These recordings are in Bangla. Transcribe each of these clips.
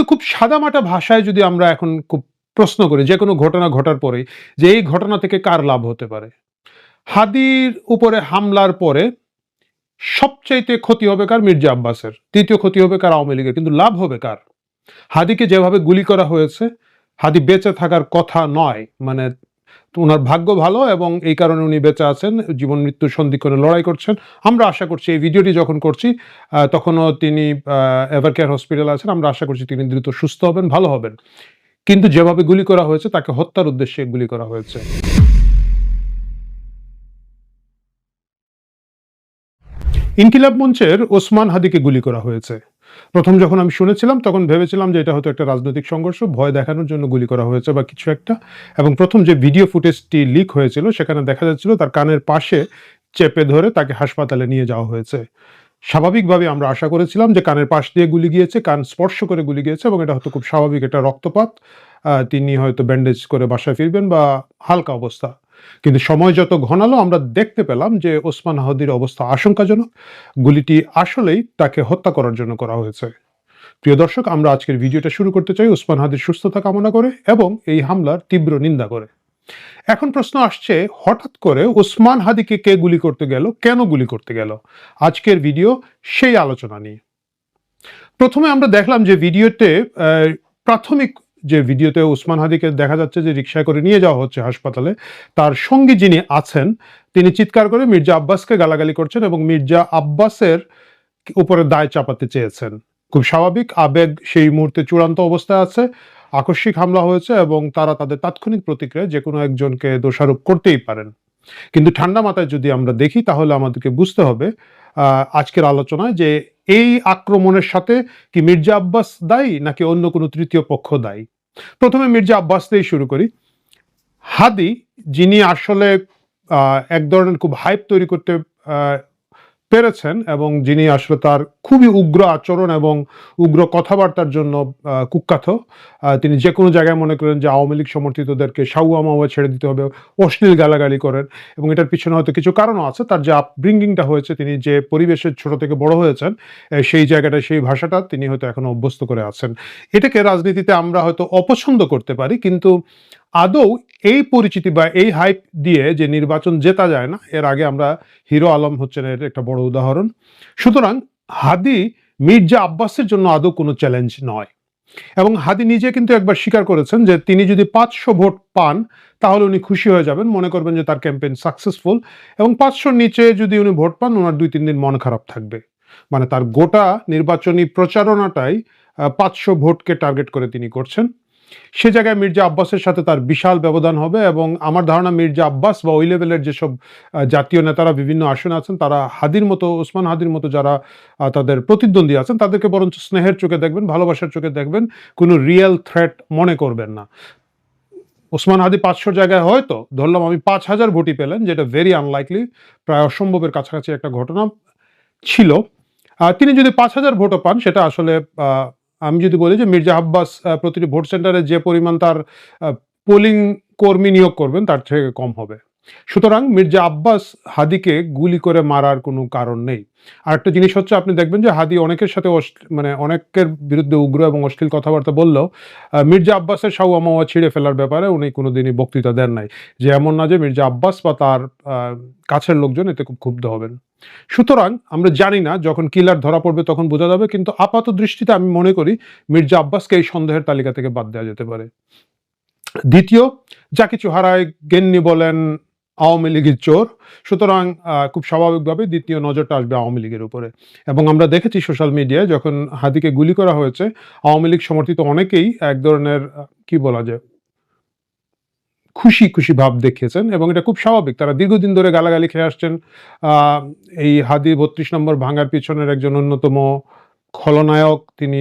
কিন্তু খুব সাদামাটা ভাষায় যদি আমরা এখন খুব প্রশ্ন করি, যে কোনো ঘটনা ঘটার পরে, যে এই ঘটনা থেকে কার লাভ হতে পারে? হাদির উপরে হামলার পরে সবচাইতে ক্ষতি হবে কার? মির্জা আব্বাসের। তৃতীয় ক্ষতি হবে কার? আওয়ামী লীগের। কিন্তু লাভ হবে কার? হাদিকে যেভাবে গুলি করা হয়েছে, হাদি বেঁচে থাকার কথা নয় মানে ওনার ভাগ্য ভালো এবং এই কারণে উনি বেঁচে আছেন, জীবন মৃত্যু সন্ধিক্ষণে লড়াই করছেন। আমরা আশা করছি এই ভিডিওটি যখন করছি তখনও তিনি এভার কেয়ার হসপিটালে আছেন, আমরা আশা করছি তিনি দ্রুত সুস্থ হবেন, ভালো হবেন। কিন্তু যেভাবে গুলি করা হয়েছে, তাকে হত্যার উদ্দেশ্যে গুলি করা হয়েছে। ইনকিলাব মঞ্চের ওসমান হাদিকে গুলি করা হয়েছে। প্রথম যখন আমি শুনেছিলাম, তখন ভেবেছিলাম যে এটা হয়তো একটা রাজনৈতিক সংঘর্ষ, ভয় দেখানোর জন্য গুলি করা হয়েছে বা কিছু একটা। এবং প্রথম যে ভিডিও ফুটেজটি লিক হয়েছিল, সেখানে দেখা যাচ্ছিল তার কানের পাশে চেপে ধরে তাকে হাসপাতালে নিয়ে যাওয়া হয়েছে। স্বাভাবিকভাবে আমরা আশা করেছিলাম যে কানের পাশ দিয়ে গুলি গিয়েছে, কান স্পর্শ করে গুলি গিয়েছে এবং এটা হয়তো খুব স্বাভাবিক একটা রক্তপাত। তিনি হয়তো ব্যান্ডেজ করে বাসায় ফিরবেন বা হালকা অবস্থা। কিন্তু সময় যত ঘনালো, আমরা দেখতে পেলাম যে ওসমান হাদির অবস্থা আশঙ্কাজনক। গুলিটি আসলেই তাকে হত্যা করার জন্য করা হয়েছে। প্রিয় দর্শক, আমরা আজকের ভিডিওটা শুরু করতে চাই ওসমান হাদির সুস্থতা কামনা করে এবং এই হামলার তীব্র নিন্দা করে। এখন প্রশ্ন আসছে, হঠাৎ করে ওসমান হাদিকে কে গুলি করতে গেল, কেন গুলি করতে গেল? আজকের ভিডিও সেই আলোচনা নিয়ে। প্রথমে আমরা দেখলাম যে ভিডিওতে প্রাথমিক যে ভিডিওতে ওসমান হাদিকে দেখা যাচ্ছে যে রিক্সায় করে নিয়ে যাওয়া হচ্ছে হাসপাতালে, তার সঙ্গী যিনি আছেন, তিনি চিৎকার করে মির্জা আব্বাসকে গালাগালি করছেন এবং মির্জা আব্বাসের উপরে দায় চাপাতে চেয়েছেন। খুব স্বাভাবিক, আবেগ সেই মুহূর্তে চূড়ান্ত অবস্থায় আছে, আকস্মিক হামলা হয়েছে এবং তারা তাদের তাৎক্ষণিক প্রতিক্রিয়া যে কোনো একজনকে দোষারোপ করতেই পারেন। কিন্তু ঠান্ডা মাথায় যদি আমরা দেখি, তাহলে আমাদেরকে বুঝতে হবে আজকের আলোচনায় যে এই আক্রমণের সাথে কি মির্জা আব্বাস দায়ী নাকি অন্য কোনো তৃতীয় পক্ষ দায়ী? প্রথমে মির্জা আব্বাস দিয়েই শুরু করি। হাদি, যিনি আসলে এক ধরনের খুব হাইপ তৈরি করতে পেরেছেন এবং যিনি আসলে তার খুবই উগ্র আচরণ এবং উগ্র কথাবার্তার জন্য কুখ্যাত তিনি যে কোনো জায়গায় মনে করেন যে আওয়ামী লীগ সমর্থিতদেরকে সাউয়া মাওয়া ছেড়ে দিতে হবে, অশ্লীল গালাগালি করেন এবং এটার পিছনে হয়তো কিছু কারণও আছে। তার যে আপব্রিঙ্গিংটা হয়েছে, তিনি যে পরিবেশের ছোট থেকে বড় হয়েছেন সেই জায়গাটা, সেই ভাষাটা তিনি হয়তো এখনও অভ্যস্ত করে আছেন। এটাকে রাজনীতিতে আমরা হয়তো অপছন্দ করতে পারি, কিন্তু আদৌ এই পরিচিতি বা এই হাইপ দিয়ে যে নির্বাচন জেতা যায় না, এর আগে আমরা হিরো আলম হচ্ছেন এর একটা বড় উদাহরণ। সুতরাং হাদি মির্জা আব্বাসের জন্য আদৌ কোনো চ্যালেঞ্জ নয়। এবং হাদি নিজে কিন্তু একবার স্বীকার করেছেন যে তিনি যদি পাঁচশো ভোট পান, তাহলে উনি খুশি হয়ে যাবেন, মনে করবেন যে তার ক্যাম্পেইন সাকসেসফুল এবং পাঁচশোর নিচে যদি উনি ভোট পান, ওনার দুই তিন দিন মন খারাপ থাকবে। মানে তার গোটা নির্বাচনী প্রচারণাটাই পাঁচশো ভোটকে টার্গেট করে তিনি করছেন। সে জায়গায় মির্জা আব্বাসের সাথে তার বিশাল ব্যবধান হবে এবং আমার ধারণা মির্জা আব্বাস বা ওই লেভেলের যেসব জাতীয় নেতারা বিভিন্ন আসনে আছেন, তারা হাদির মতো, ওসমান হাদির মতো যারা তাদের প্রতিদ্বন্দ্বী আছেন, তাদেরকে বরঞ্চ স্নেহের চোখে দেখবেন, ভালোবাসার চোখে দেখবেন, কোনো রিয়েল থ্রেট মনে করবেন না। ওসমান হাদি পাঁচশো জায়গায় হয়তো, ধরলাম আমি পাঁচ হাজার ভোটই পেলেন, যেটা ভেরি আনলাইকলি প্রায় অসম্ভবের কাছাকাছি একটা ঘটনা ছিল। তিনি যদি পাঁচ হাজার ভোটও পান, সেটা আসলে আমি যদি বলি যে মির্জা আব্বাস প্রতিটি ভোট সেন্টারে যে পরিমাণ তার পোলিং কর্মী নিয়োগ করবেন, তার থেকে কম হবে। সুতরাং মির্জা আব্বাস হাদিকে গুলি করে মারার কোনো কারণ নেই। আর একটা জিনিস হচ্ছে, আপনি দেখবেন যে হাদি অনেকের সাথে মানে অনেকের বিরুদ্ধে উগ্র এবং অশ্লীল কথাবার্তা বললেও মির্জা আব্বাসের সাউ আমাওয়া ছিঁড়ে ফেলার ব্যাপারে উনি কোনোদিনই বক্তৃতা দেন নাই। যে এমন না যে মির্জা আব্বাস বা তার কাছের লোকজন এতে খুব ক্ষুব্ধ হবেন। সুতরাং আমরা জানি না যখন কিলার ধরা পড়বে তখন বোঝা যাবে, কিন্তু আপাত দৃষ্টিতে আমি মনে করি মির্জা আব্বাসকে এই সন্দেহের তালিকা থেকে বাদ দেওয়া যেতে পারে। দ্বিতীয়, যা কিছু হারায় গেন্নি বলেন আওয়ামী লীগের চোর। সুতরাং খুব স্বাভাবিকভাবে দ্বিতীয় নজরটা আসবে আওয়ামী লীগের উপরে। এবং আমরা দেখেছি সোশ্যাল মিডিয়ায় যখন হাদিকে গুলি করা হয়েছে, আওয়ামী লীগ সমর্থিত অনেকেই এক ধরনের কি বলা যায়, খুশি খুশি ভাব দেখিয়েছেন এবং এটা খুব স্বাভাবিক। তারা দীর্ঘদিন ধরে গালাগালি খেয়ে আসছেন। এই হাদি বত্রিশ নম্বর ভাঙার পিছনের একজন অন্যতম খলনায়ক, তিনি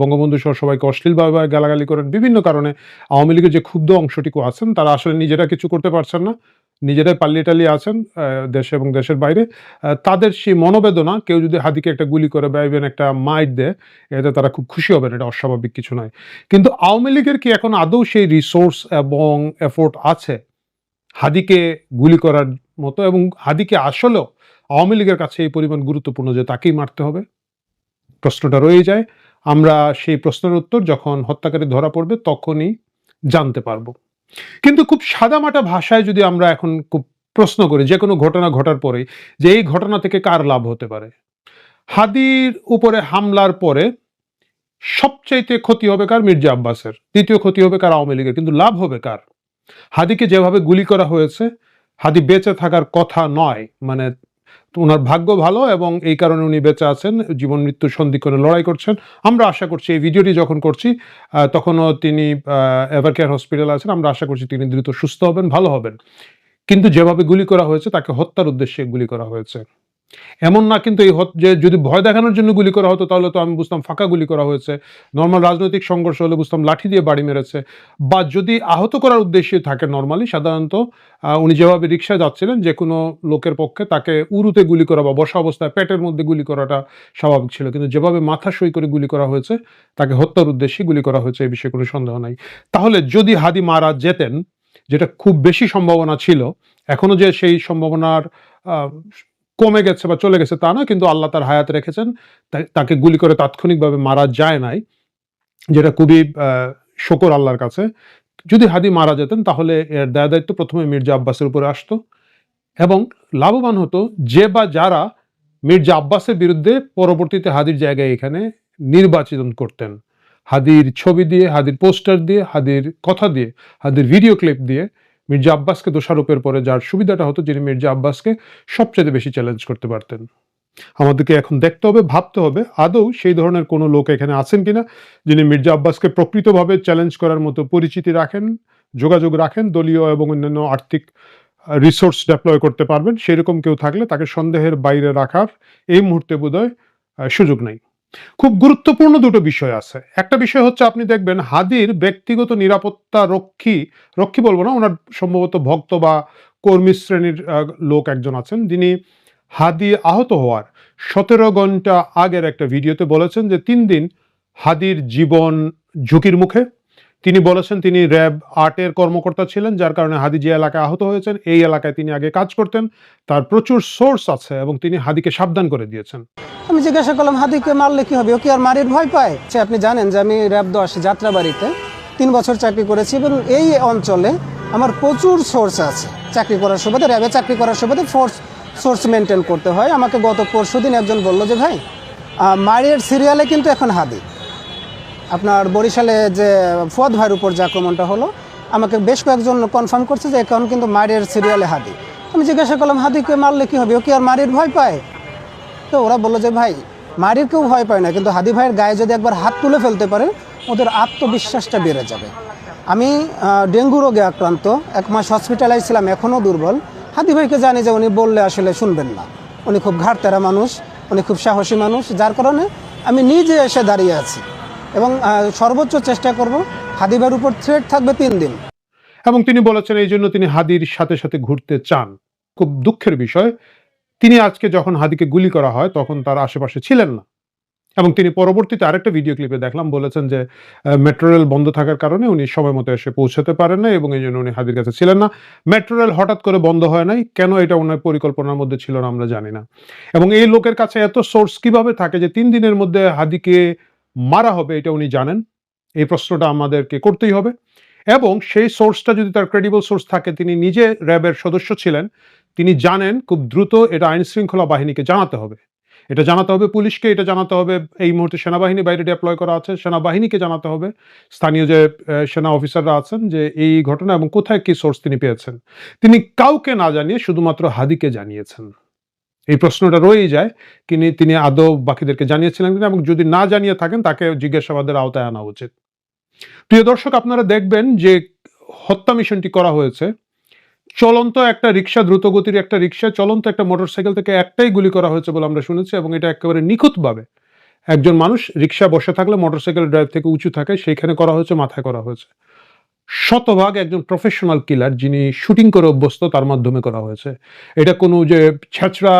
বঙ্গবন্ধু সহ সবাইকে অশ্লীলভাবে গালাগালি করেন। বিভিন্ন কারণে আওয়ামী লীগের যে ক্ষুব্ধ অংশটিকু আছেন, তারা আসলে নিজেরা কিছু করতে পারছেন না। নিজেরাই পাল্লিয়ে টালিয়ে আছেন দেশে এবং দেশের বাইরে তাদের সেই মনোবেদনা, কেউ যদি হাদিকে একটা গুলি করে বা even একটা মাইট দেয়, এতে তারা খুব খুশি হবেন, এটা অস্বাভাবিক কিছু নয়। কিন্তু আওয়ামী লীগের কি এখন আদৌ সেই রিসোর্স এবং এফোর্ট আছে? হাদিকে গুলি করার মতো এবং হাদিকে আসলেও আওয়ামী লীগের কাছে এই পরিমাণ গুরুত্বপূর্ণ যে তাকেই মারতে হবে? প্রশ্নটা রয়ে যায়। আমরা সেই প্রশ্নের উত্তর যখন হত্যাকারী ধরা পড়বে, তখনই জানতে পারব। কিন্তু খুব সাদামাটা ভাষায় যদি আমরা এখন খুব প্রশ্ন করি, যে কোনো ঘটনা ঘটার পরে, যে এই ঘটনা থেকে কার লাভ হতে পারে? হাদির উপরে হামলার পরে সবচাইতে ক্ষতি হবে কার? মির্জা আব্বাসের। দ্বিতীয় ক্ষতি হবে কার? আওয়ামী লীগের। কিন্তু লাভ হবে কার? হাদিকে যেভাবে গুলি করা হয়েছে, হাদি বেঁচে থাকার কথা নয় মানে ওনার ভাগ্য ভালো এবং এই কারণে উনি বেঁচে আছেন, জীবন মৃত্যুর সন্ধিক্ষণে লড়াই করছেন। আমরা আশা করছি এই ভিডিওটি যখন করছি তখনও তিনি এভার কেয়ার হসপিটালে আছেন, আমরা আশা করছি তিনি দ্রুত সুস্থ হবেন, ভালো হবেন। কিন্তু যেভাবে গুলি করা হয়েছে, তাকে হত্যার উদ্দেশ্যে গুলি করা হয়েছে। এমন না কিন্তু এই যে যদি ভয় দেখানোর জন্য গুলি করা হতো, তাহলে তো আমি বুঝতাম ফাঁকা গুলি করা হয়েছে। নর্মাল রাজনৈতিক সংঘর্ষ হলে বুঝতাম লাঠি দিয়ে বাড়ি মেরেছে। বা যদি আহত করার উদ্দেশ্যে থাকে নর্মালি সাধারণত উনি যেভাবে রিক্সায় যাচ্ছিলেন, যে কোনো লোকের পক্ষে তাকে উরুতে গুলি করা বা বসা অবস্থায় পেটের মধ্যে গুলি করাটা স্বাভাবিক ছিল। কিন্তু যেভাবে মাথা সই করে গুলি করা হয়েছে, তাকে হত্যার উদ্দেশ্যে গুলি করা হয়েছে, এই বিষয়ে কোনো সন্দেহ নাই। তাহলে যদি হাদি মারা যেতেন, যেটা খুব বেশি সম্ভাবনা ছিল, এখনও যে সেই সম্ভাবনার কমে গেছে বা চলে গেছে তা না কিন্তু আল্লাহ তার হায়াত রেখেছেন। তাকে গুলি করে তাৎক্ষণিকভাবে মারা যায় নাই, যেটা খুবই শকর আল্লাহর কাছে। যদি হাদি মারা যেতেন, তাহলে এর দায় দায়িত্ব প্রথমে মির্জা আব্বাসের উপরে আসতো। এবং লাভবান হতো যে বা যারা মির্জা আব্বাসের বিরুদ্ধে পরবর্তীতে হাদির জায়গায় এখানে নির্বাচন করতেন। হাদির ছবি দিয়ে, হাদির পোস্টার দিয়ে, হাদির কথা দিয়ে, হাদির ভিডিও ক্লিপ দিয়ে মির্জা আব্বাসকে দোষারোপের পরে যার সুবিধাটা হতো যিনি মির্জা আব্বাসকে সবচেয়ে বেশি চ্যালেঞ্জ করতে পারতেন। আমাদেরকে এখন দেখতে হবে, ভাবতে হবে, আদৌ সেই ধরনের কোনো লোক এখানে আছেন কিনা যিনি মির্জা আব্বাসকে প্রকৃতভাবে চ্যালেঞ্জ করার মতো পরিচিতি রাখেন, যোগাযোগ রাখেন, দলীয় এবং অন্যান্য আর্থিক রিসোর্স ডেপ্লয় করতে পারবেন। সেরকম কেউ থাকলে তাকে সন্দেহের বাইরে রাখার এই মুহূর্তে বোধহয় সুযোগ নেই। খুব গুরুত্বপূর্ণ দুটো বিষয় আছে। একটা বিষয় হচ্ছে আপনি দেখবেন হাদির ব্যক্তিগত নিরাপত্তা রক্ষী রক্ষী বলব না, ওনার সম্ভবত ভক্ত বা কর্মী শ্রেণির লোক একজন আছেন। যিনি হাদি আহত হওয়ার সতেরো ঘণ্টা আগের একটা ভিডিওতে বলেছেন যে তিন দিন হাদির জীবন ঝুঁকির মুখে। তিনি বলেছেন তিনি র্যাব আর্টের কর্মকর্তা ছিলেন, যার কারণে হাদি যে এলাকায় আহত হয়েছেন। এই এলাকায় তিনি আগে কাজ করতেন, তার প্রচুর সোর্স আছে এবং তিনি হাদিকে সাবধান করে দিয়েছেন। আমি জিজ্ঞাসা করলাম, হাদিকে মারলে কি হবে? ও কি আর মারির ভয় পায়? সে, আপনি জানেন যে আমি র্যাব দশ যাত্রাবাড়িতে তিন বছর চাকরি করেছি এবং এই অঞ্চলে আমার প্রচুর সোর্স আছে। চাকরি করার সুবাদে, র্যাবে চাকরি করার সুবাদে ফোর্স, সোর্স মেনটেন করতে হয়। আমাকে গত পরশু দিন একজন বলল যে, ভাই মারির সিরিয়ালে কিন্তু এখন হাদি। আপনার বরিশালে যে ফুয়াদ ভাইয়ের উপর যে আক্রমণটা হলো, আমাকে বেশ কয়েকজন কনফার্ম করছে যে এখন কিন্তু মারের সিরিয়ালে হাদি। আমি জিজ্ঞাসা করলাম, হাদিকে মারলে কি হবে? ও কি আর মারির ভয় পায়? তো ওরা বলল যে, ভাই মারির কেউ ভয় পায় না, কিন্তু হাদি ভাইয়ের গায়ে যদি একবার হাত তুলে ফেলতে পারে, ওদের আত্মবিশ্বাসটা বেড়ে যাবে। আমি ডেঙ্গু রোগে আক্রান্ত, এক মাস হসপিটালাইজ ছিলাম এখনও দুর্বল। হাদি ভাইকে জানি যে উনি বললে আসলে শুনবেন না। উনি খুব ঘাটতেরা মানুষ, উনি খুব সাহসী মানুষ। যার কারণে আমি নিজে এসে দাঁড়িয়ে আছি। এবং সর্বোচ্চ চেষ্টা করব হাদি ভাইয়ের উপর থ্রেট থাকবে তিন দিন। এবং তিনি বলেছেন এই জন্য তিনি হাদির সাথে সাথে ঘুরতে চান। খুব দুঃখের বিষয়, তিনি আজকে যখন হাদিকে গুলি করা হয় তখন তার আশেপাশে ছিলেন না। এবং তিনি পরবর্তীতে আরেকটা ভিডিও ক্লিপে দেখলাম, বলেছেন যে মেট্রো রেল বন্ধ থাকার কারণে উনি সময় মতো এসে পৌঁছাতে পারেন না এবং এই জন্য উনি হাদির কাছে ছিলেন না। মেট্রো রেল হঠাৎ করে বন্ধ হয় নাই, কেন এটা ওনার পরিকল্পনার মধ্যে ছিল না আমরা জানি না। এবং এই লোকের কাছে এত সোর্স কীভাবে থাকে যে তিন দিনের মধ্যে হাদিকে মারা হবে, এটা উনি জানেন। এই প্রশ্নটা আমাদেরকে করতেই হবে। এবং সেই সোর্সটা যদি তার ক্রেডিবল সোর্স থাকে, তিনি নিজে র্যাবের সদস্য ছিলেন, তিনি জানেন খুব দ্রুত এটা আইন শৃঙ্খলা বাহিনীকে জানাতে হবে। এটা জানাতে হবে পুলিশকে, এটা জানাতে হবে, এই মুহূর্তে সেনাবাহিনী বাইরে ডিপ্লয় করা আছে, সেনাবাহিনীকে জানাতে হবে। স্থানীয় যে সেনা অফিসাররা আছেন, যে এই ঘটনা এবং কোথায় কি সোর্স তিনি পেয়েছেন। তিনি কাউকে না জানিয়ে শুধুমাত্র হাদিকে জানিয়েছেন। এই প্রশ্নটা রয়েই যায়। তিনি তিনি আদৌ বাকিদেরকে জানিয়েছিলেন কিনা এবং যদি না জানিয়ে থাকেন, তাকে জিজ্ঞাসাবাদের আওতায় আনা উচিত। প্রিয় দর্শক, আপনারা দেখবেন যে হত্যা মিশনটি করা হয়েছে। চলন্ত একটা রিক্সা দ্রুতগতির একটা রিক্সা চলন্ত একটা মোটরসাইকেল থেকে একটাই গুলি করা হয়েছে বলে আমরা শুনেছি এবং এটা একেবারে নিখুঁতভাবে একজন মানুষ রিক্সা বসে থাকলে, মোটরসাইকেল ড্রাইভ থেকে উঁচু থাকে, সেইখানে করা হয়েছে, মাথায় করা হয়েছে। শতভাগ একজন প্রফেশনাল কিলার যিনি শুটিং করে অভ্যস্ত, তার মাধ্যমে করা হয়েছে। এটা কোনো যে ছেঁচড়া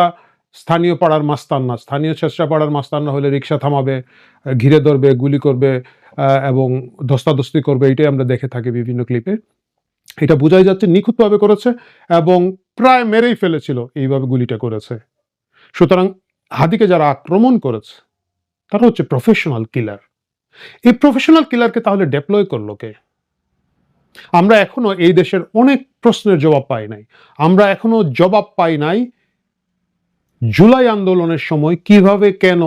স্থানীয় পাড়ার মাস্তান না। স্থানীয় ছেঁচড়া পাড়ার মাস্তান না হলে রিক্সা থামাবে, ঘিরে ধরবে, গুলি করবে এবং ধস্তাধস্তি করবে, এটাই আমরা দেখে থাকি বিভিন্ন ক্লিপে এটা বোঝাই যাচ্ছে নিখুঁতভাবে করেছে এবং প্রায় মেরেই ফেলেছিল, এইভাবে গুলিটা করেছে। সুতরাং হাদিকে যারা আক্রমণ করেছে, তারা হচ্ছে প্রফেশনাল কিলার এই প্রফেশনাল কিলারকে তাহলে ডেপ্লয় করল কে? আমরা এখনও এই দেশের অনেক প্রশ্নের জবাব পাই নাই। আমরা এখনও জবাব পাই নাই জুলাই আন্দোলনের সময় কীভাবে কেন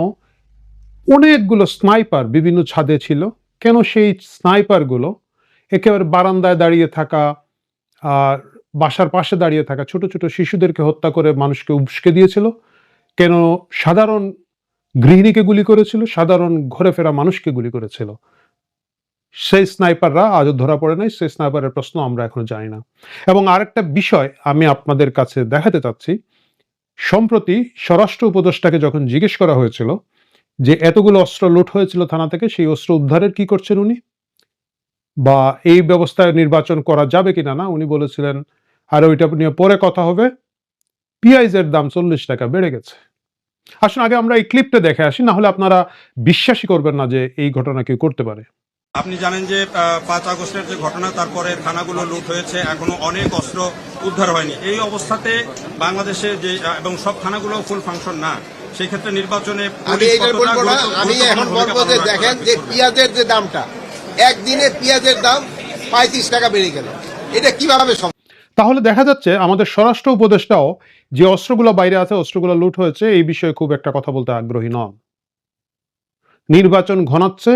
অনেকগুলো স্নাইপার বিভিন্ন ছাদে ছিল, কেন সেই স্নাইপারগুলো একেবারে বারান্দায় দাঁড়িয়ে থাকা আর বাসার পাশে দাঁড়িয়ে থাকা ছোট ছোট শিশুদেরকে হত্যা করে মানুষকে উস্কে দিয়েছিল, কেন সাধারণ গৃহিণীকে গুলি করেছিল, সাধারণ ঘরে ফেরা মানুষকে গুলি করেছিল। সেই স্নাইপাররা আজও ধরা পড়ে নাই, সেই স্নাইপারের প্রশ্ন আমরা এখনও জানি না। এবং আরেকটা বিষয় আমি আপনাদের কাছে দেখাতে চাচ্ছি, সম্প্রতি স্বরাষ্ট্র উপদেষ্টাকে যখন জিজ্ঞেস করা হয়েছিল যে এতগুলো অস্ত্র লুট হয়েছিল থানা থেকে, সেই অস্ত্র উদ্ধারের কি করছেন উনি? বা এই ব্যবস্থায় নির্বাচন করা যাবে কিনা না? উনি বলেছিলেন, আর ওইটা নিয়ে পরে কথা হবে। পিঁয়াজের দাম চল্লিশ টাকা বেড়ে গেছে। আসুন, আগে আমরা এই ক্লিপটা দেখে আসি, না হলে আপনারা বিশ্বাসই করবেন না যে এই ঘটনা কেউ করতে পারে। আপনি জানেন যে আহ, পাঁচ আগস্টের যে ঘটনা তারপরে থানাগুলো লুট হয়েছে এখনও অনেক অস্ত্র উদ্ধার হয়নি। এই অবস্থাতে বাংলাদেশে যে এবং সব থানাগুলো ফুল ফাংশন না। সেই ক্ষেত্রে নির্বাচনে আমি এখন বলব যে দেখেন যে পেঁয়াজের যে দামটা একদিনে পেঁয়াজের দাম পঁয়ত্রিশ টাকা বেড়ে গেল। এটা কীভাবে সম্ভব? তাহলে দেখা যাচ্ছে আমাদের স্বরাষ্ট্র উপদেষ্টাও যে অস্ত্রগুলো বাইরে আছে অস্ত্রগুলো লুট হয়েছে এই বিষয়ে খুব একটা কথা বলতে আগ্রহী নন। নির্বাচন ঘনাচ্ছে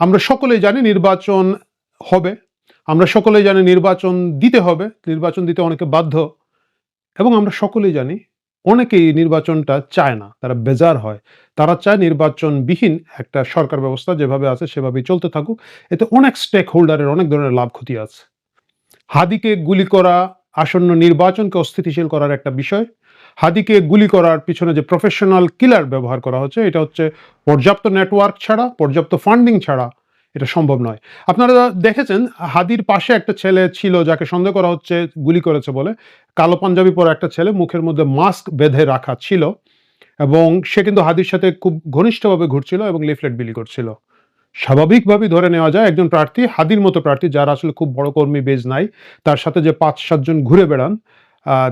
আমরা সকলেই জানি নির্বাচন হবে। আমরা সকলেই জানি নির্বাচন দিতে হবে। নির্বাচন দিতে অনেকে বাধ্য। এবং আমরা সকলেই জানি অনেকেই নির্বাচনটা চায় না। তারা বেজার হয়। তারা চায় নির্বাচনবিহীন একটা সরকার ব্যবস্থা যেভাবে আছে, সেভাবেই চলতে থাকুক। এতে অনেক স্টেক হোল্ডারের অনেক ধরনের লাভ ক্ষতি আছে। হাদিকে গুলি করা, আসন্ন নির্বাচনকে অস্থিতিশীল করার একটা বিষয়। হাদিকে গুলি করার পিছনে যে প্রফেশনাল কিলার ব্যবহার করা হচ্ছে, এটা হচ্ছে পর্যাপ্ত নেটওয়ার্ক ছাড়া, পর্যাপ্ত ফান্ডিং ছাড়া এটা সম্ভব নয়। আপনারা দেখেছেন, হাদির পাশে একটা ছেলে ছিল যাকে সন্দেহ করা হচ্ছে, গুলি করেছে বলে। কালো পাঞ্জাবি পরা একটা ছেলে মুখের মধ্যে মাস্ক বেঁধে রাখা ছিল এবং সে কিন্তু হাদির সাথে খুব ঘনিষ্ঠভাবে ঘুরছিল এবং লিফলেট বিলি করছিল। স্বাভাবিকভাবেই ধরে নেওয়া যায়, একজন প্রার্থী, হাদির মতো প্রার্থী, যার আসলে খুব বড় কর্মী বেজ নাই, তার সাথে যে পাঁচ সাতজন ঘুরে বেড়ান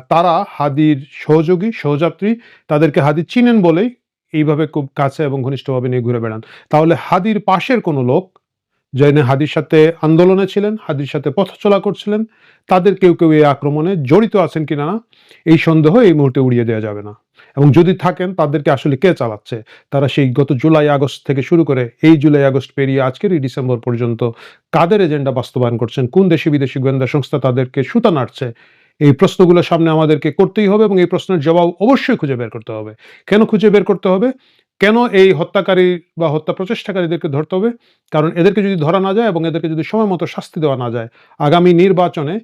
তারা হাদির সহযোগী, সহযাত্রী, তাদেরকে হাদি চিনেন বলেই এইভাবে খুব কাছে এবং ঘনিষ্ঠভাবে নিয়ে ঘুরে বেড়ান। তাহলে হাদির পাশের কোনো লোক যিনি হাদির সাথে আন্দোলনে ছিলেন, হাদির সাথে পথ চলা করছিলেন, তাদের কেউ কেউ এই আক্রমণে জড়িত আছেন কিনা না, এই সন্দেহ এই মুহূর্তে উড়িয়ে দেওয়া যাবে না। এবং যদি থাকেন, তাদেরকে আসলে কে চালাচ্ছে? তারা সেই গত জুলাই আগস্ট থেকে শুরু করে এই জুলাই আগস্ট পেরিয়ে আজকের এই ডিসেম্বর পর্যন্ত কাদের এজেন্ডা বাস্তবায়ন করছেন? কোন দেশি বিদেশি গোয়েন্দা সংস্থা তাদেরকে সুতা নাড়ছে? এই প্রশ্নগুলো সামনে আমাদেরকে করতেই হবে এবং এই প্রশ্নের জবাব অবশ্যই খুঁজে বের করতে হবে। কেন খুঁজে বের করতে হবে? কেন এই হত্যাকারী বা হত্যা প্রচেষ্টাকারীদেরকে ধরতে হবে? কারণ এদেরকে যদি ধরা না যায় এবং এদেরকে যদি সময় মতো শাস্তি দেওয়া না যায়, আগামী নির্বাচনে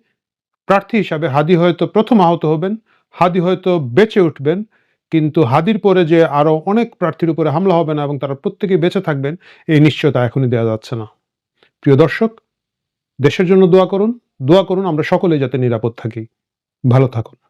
প্রার্থী হিসাবে হাদি হয়তো প্রথম আহত হবেন, হাদি হয়তো বেঁচে উঠবেন, কিন্তু হাদির পরে যে আরও অনেক প্রার্থীর উপরে হামলা হবে না এবং তারা প্রত্যেকেই বেঁচে থাকবেন, এই নিশ্চয়তা এখনই দেওয়া যাচ্ছে না। প্রিয় দর্শক, দেশের জন্য দোয়া করুন দোয়া করুন, আমরা সকলেই যাতে নিরাপদ থাকি। ভালো থাকুন।